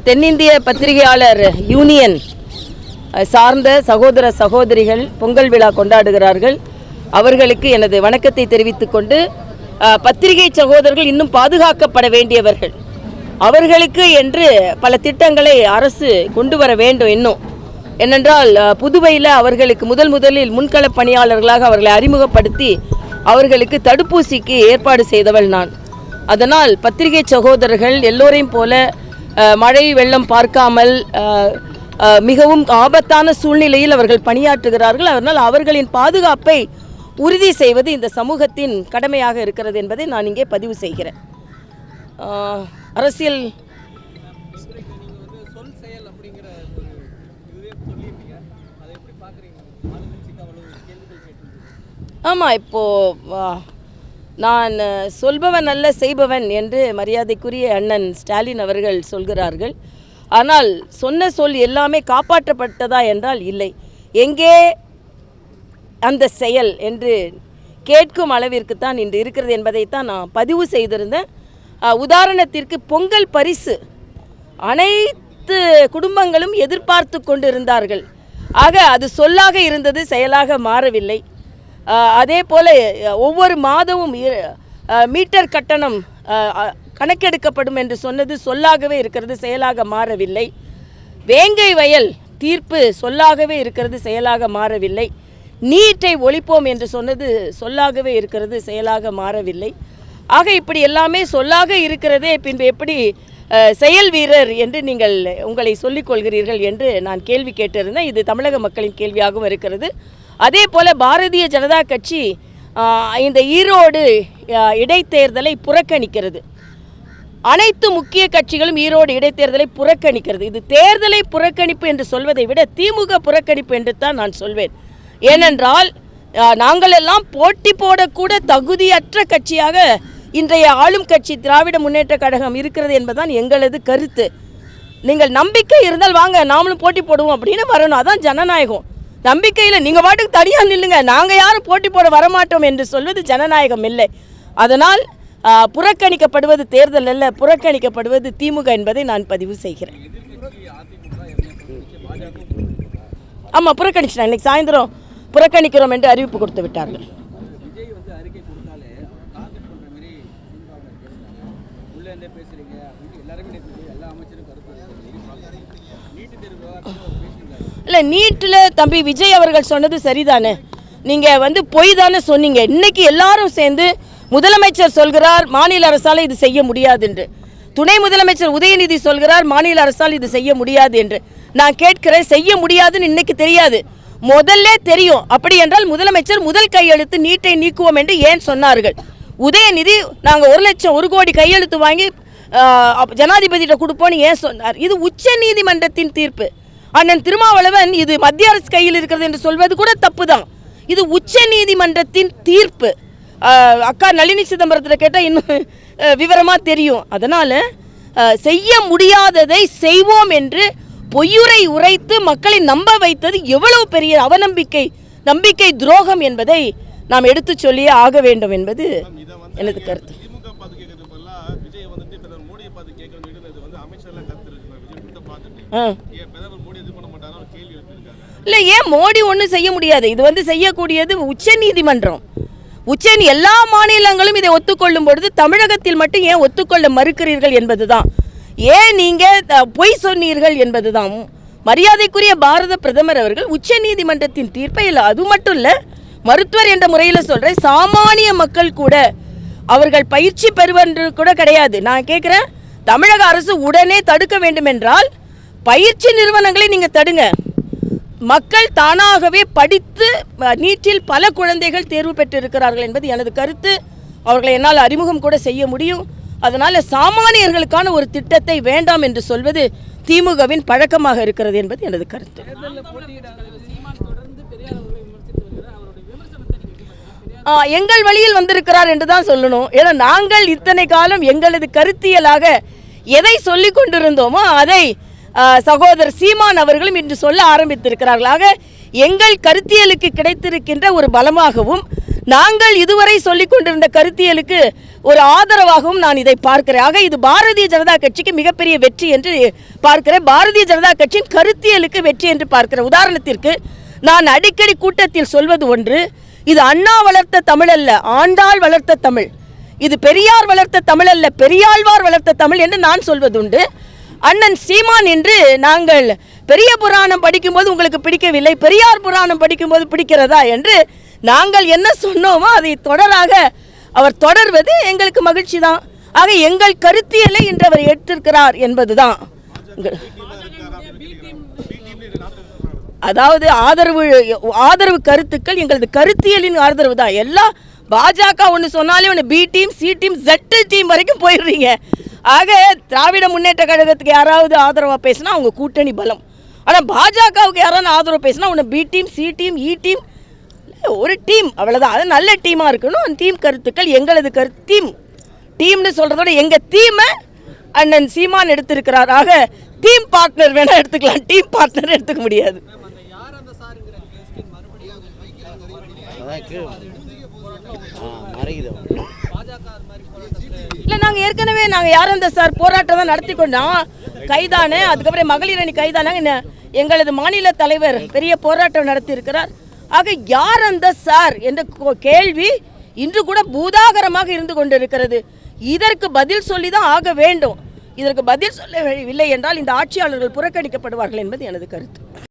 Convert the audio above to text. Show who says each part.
Speaker 1: தென்னிந்திய பத்திரிகையாளர் யூனியன் சார்ந்த சகோதர சகோதரிகள் பொங்கல் விழா கொண்டாடுகிறார்கள். அவர்களுக்கு எனது வணக்கத்தை தெரிவித்துக் கொண்டு பத்திரிகை சகோதரர்கள் இன்னும் பாதுகாக்கப்பட வேண்டியவர்கள். அவர்களுக்கு என்று பல திட்டங்களை அரசு கொண்டு வர வேண்டும் இன்னும் ஏனென்றால் புதுவையில் அவர்களுக்கு முதல் முதலில் முன்களப் பணியாளர்களாக அவர்களை அறிமுகப்படுத்தி அவர்களுக்கு தடுப்பூசிக்கு ஏற்பாடு செய்தவள் நான். அதனால் பத்திரிகை சகோதரர்கள் எல்லோரையும் போல மழை வெள்ளம் பார்க்காமல் மிகவும் ஆபத்தான சூழ்நிலையில் அவர்கள் பணியாற்றுகிறார்கள். அதனால் அவர்களின் பாதுகாப்பை உறுதி செய்வது இந்த சமூகத்தின் கடமையாக இருக்கிறது என்பதை நான் இங்கே பதிவு செய்கிறேன். அரசியல் ஆமாம் இப்போது நான் சொல்பவன் அல்ல செய்பவன் என்று மரியாதைக்குரிய அண்ணன் ஸ்டாலின் அவர்கள் சொல்கிறார்கள். ஆனால் சொன்ன சொல் எல்லாமே காப்பாற்றப்பட்டதா என்றால் இல்லை. எங்கே அந்த செயல் என்று கேட்கும் அளவிற்கு தான் இன்று இருக்கிறது என்பதைத்தான் நான் பதிவு செய்திருந்தேன். உதாரணத்திற்கு பொங்கல் பரிசு. அனைத்து குடும்பங்களும் எதிர்பார்த்து கொண்டு இருந்தார்கள் ஆக அது சொல்லாக இருந்தது செயலாக மாறவில்லை. அதே போல ஒவ்வொரு மாதமும் மீட்டர் கட்டணம் கணக்கெடுக்கப்படும் என்று சொன்னது சொல்லாகவே இருக்கிறது செயலாக மாறவில்லை. வேங்கை வயல் தீர்ப்பு சொல்லாகவே இருக்கிறது செயலாக மாறவில்லை. நீட்டை ஒழிப்போம் என்று சொன்னது சொல்லாகவே இருக்கிறது செயலாக மாறவில்லை. ஆக இப்படி எல்லாமே சொல்லாக இருக்கிறதே பின்பு எப்படி செயல் வீரர் என்று நீங்கள் உங்களை சொல்லிக் கொள்கிறீர்கள் என்று நான் கேள்வி கேட்டிருந்தேன். இது தமிழக மக்களின் கேள்வியாகவும் இருக்கிறது. அதே போல் பாரதிய ஜனதா கட்சி இந்த ஈரோடு இடைத்தேர்தலை புறக்கணிக்கிறது. அனைத்து முக்கிய கட்சிகளும் ஈரோடு இடைத்தேர்தலை புறக்கணிக்கிறது. இது தேர்தலை புறக்கணிப்பு என்று சொல்வதை விட திமுக புறக்கணிப்பு என்று தான் நான் சொல்வேன். ஏனென்றால் நாங்களெல்லாம் நாங்கள் எல்லாம் போட்டி போடக்கூட தகுதியற்ற கட்சியாக இன்றைய ஆளும் கட்சி திராவிட முன்னேற்ற கழகம் இருக்கிறது என்பதுதான் எங்களது கருத்து. நீங்கள் நம்பிக்கை இருந்தால் வாங்க நாமளும் போட்டி போடுவோம் அப்படின்னு வரணும். அதான் ஜனநாயகம். நம்பிக்கையில் நீங்கள் பாட்டுக்கு தனியாக நில்லுங்க. நாங்கள் யாரும் போட்டி போட வரமாட்டோம் என்று சொல்வது ஜனநாயகம் இல்லை. அதனால் புறக்கணிக்கப்படுவது தேர்தல் அல்ல புறக்கணிக்கப்படுவது திமுக என்பதை நான் பதிவு செய்கிறேன். ஆமாம் புறக்கணிச்சிட்டேன். இன்னைக்கு சாயந்தரம் புறக்கணிக்கிறோம் என்று அறிவிப்பு கொடுத்து விட்டார்கள்.
Speaker 2: இருந்தே பேசுறீங்க எல்லாருமே எல்லா அமைச்சரும் கருத்து நீட்டு தேர்வு
Speaker 1: இல்லை நீட்டில் தம்பி விஜய் அவர்கள் சொன்னது சரிதானே? நீங்கள் வந்து பொய் தானே சொன்னீங்க. இன்னைக்கு எல்லாரும் சேர்ந்து முதலமைச்சர் சொல்கிறார் மாநில அரசால் இது செய்ய முடியாது என்று. துணை முதலமைச்சர் உதயநிதி சொல்கிறார் மாநில அரசால் இது செய்ய முடியாது என்று. நான் கேட்கிறேன் செய்ய முடியாதுன்னு இன்னைக்கு தெரியாது. முதல்ல தெரியும். அப்படி என்றால் முதலமைச்சர் முதல் கையெழுத்து நீட்டை நீக்குவோம் என்று ஏன் சொன்னார்கள்? உதயநிதி நாங்கள் ஒரு லட்சம் ஒரு கோடி கையெழுத்து வாங்கி ஜனாதிபதியிட்ட கொடுப்போன்னு ஏன் சொன்னார்? இது உச்ச நீதிமன்றத்தின் தீர்ப்பு. அண்ணன் திருமாவளவன் இது மத்திய அரசு கையில் இருக்கிறது என்று சொல்வது கூட தப்பு தான் இது உச்ச நீதிமன்றத்தின் தீர்ப்பு. அக்கா நளினி சிதம்பரத்தில் கேட்டால் இன்னும் விவரமாக தெரியும். அதனால் செய்ய முடியாததை செய்வோம் என்று பொய்யுரை உரைத்து மக்களை நம்ப வைத்தது எவ்வளவு பெரிய அவநம்பிக்கை நம்பிக்கை துரோகம் என்பதை நாம் எடுத்துச் சொல்லியே ஆக வேண்டும் என்பது எனது கருத்து. இல்லை ஏன் மோடி ஒன்றும் செய்ய முடியாது? இது வந்து செய்யக்கூடியது உச்ச நீதிமன்றம். உச்ச எல்லா மாநிலங்களும் இதை ஒத்துக்கொள்ளும் பொழுது தமிழகத்தில் மட்டும் ஏன் ஒத்துக்கொள்ள மறுக்கிறீர்கள் என்பதுதான். ஏன் நீங்கள் பொய் சொன்னீர்கள் என்பதுதான். மரியாதைக்குரிய பாரத பிரதமர் அவர்கள் உச்ச நீதிமன்றத்தின் தீர்ப்பை இல்லை அது மட்டும் இல்லை மருத்துவர் என்ற முறையில் சொல்கிறேன் சாமானிய மக்கள் கூட அவர்கள் பயிற்சி பெறுவன்று கூட கிடையாது. நான் கேட்குறேன் தமிழக அரசு உடனே தடுக்க வேண்டும் என்றால் பயிற்சி நிறுவனங்களை நீங்கள் தடுங்க. மக்கள் தானாகவே படித்து நீட்டில் பல குழந்தைகள் தேர்வு பெற்றிருக்கிறார்கள் என்பது எனது கருத்து. அவர்களை என்னால் அறிமுகம் கூட செய்ய முடியும். அதனால் சாமானியர்களுக்கான ஒரு திட்டத்தை வேண்டாம் என்று சொல்வது திமுகவின் பழக்கமாக இருக்கிறது என்பது எனது கருத்து. எங்கள் வழியில் வந்திருக்கிறார் என்று தான் சொல்லணும். ஏன்னா நாங்கள் இத்தனை காலம் எங்களது கருத்தியலாக எதை சொல்லி கொண்டிருந்தோமோ அதை சகோதரர் சீமான் அவர்களும் இன்று சொல்ல ஆரம்பித்திருக்கிறார்கள். ஆக எங்கள் கருத்தியலுக்கு கிடைத்திருக்கின்ற ஒரு பலமாகவும் நாங்கள் இதுவரை சொல்லிக் கொண்டிருந்த கருத்தியலுக்கு ஒரு ஆதரவாகவும் நான் இதை பார்க்கிறேன். ஆக இது பாரதிய ஜனதா கட்சிக்கு மிகப்பெரிய வெற்றி என்று பார்க்கிறேன். பாரதிய ஜனதா கட்சியின் கருத்தியலுக்கு வெற்றி என்று பார்க்கிறேன். உதாரணத்திற்கு நான் அடிக்கடி கூட்டத்தில் சொல்வது ஒன்று இது அண்ணா வளர்த்த தமிழ் அல்ல ஆண்டாள் வளர்த்த தமிழ். இது பெரியார் வளர்த்த தமிழ் அல்ல பெரியாழ்வார் வளர்த்த தமிழ் என்று நான் சொல்வதுண்டு. அண்ணன் சீமான் என்று நாங்கள் பெரிய புராணம் படிக்கும்போது உங்களுக்கு பிடிக்கவில்லை பெரியார் புராணம் படிக்கும்போது பிடிக்கிறதா என்று நாங்கள் என்ன சொன்னோமோ அதை தொடராக அவர் தொடர்வது எங்களுக்கு மகிழ்ச்சி தான் ஆக எங்கள் கருத்தியலை இன்று அவர் ஏற்றிருக்கிறார் என்பதுதான். அதாவது ஆதரவு ஆதரவு கருத்துக்கள் எங்களது கருத்தியலின் ஆதரவு தான். எல்லாம் பாஜக ஒன்று சொன்னாலே ஒன்று B team C team jet team வரைக்கும் போயிடுறீங்க. ஆக திராவிட முன்னேற்ற கழகத்துக்கு யாராவது ஆதரவாக பேசினா அவங்க கூட்டணி பலம். ஆனால் பாஜகவுக்கு யாராவது ஆதரவு பேசினா ஒன்று B team C team E team ஒரு டீம் அவ்வளோதான் அது நல்ல டீமாக இருக்கணும். அந்த டீம் கருத்துக்கள் எங்களது கருத்து டீம் டீம்னு சொல்கிறதோட எங்கள் தீமை அண்ணன் சீமான் எடுத்திருக்கிறார். ஆக டீம் பார்ட்னர் வேணால் எடுத்துக்கலாம். டீம் பார்ட்னர் எடுத்துக்க முடியாது. இல்லை நாங்கள் ஏற்கனவே நாங்கள் யாரும் அந்த சார் போராட்டம் தான் நடத்தி கொண்டோம்? கைதானே அதுக்கப்புறம் மகளிர் அணி கைதானாங்க எங்களது மாநில தலைவர் பெரிய போராட்டம் நடத்தியிருக்கிறார். ஆக யார் அந்த சார் என்ற கேள்வி இன்று கூட பூதாகரமாக இருந்து கொண்டிருக்கிறது. இதற்கு பதில் சொல்லி தான் ஆக வேண்டும். இதற்கு பதில் சொல்லவில்லை என்றால் இந்த ஆட்சியாளர்கள் புறக்கணிக்கப்படுவார்கள் என்பது எனது கருத்து.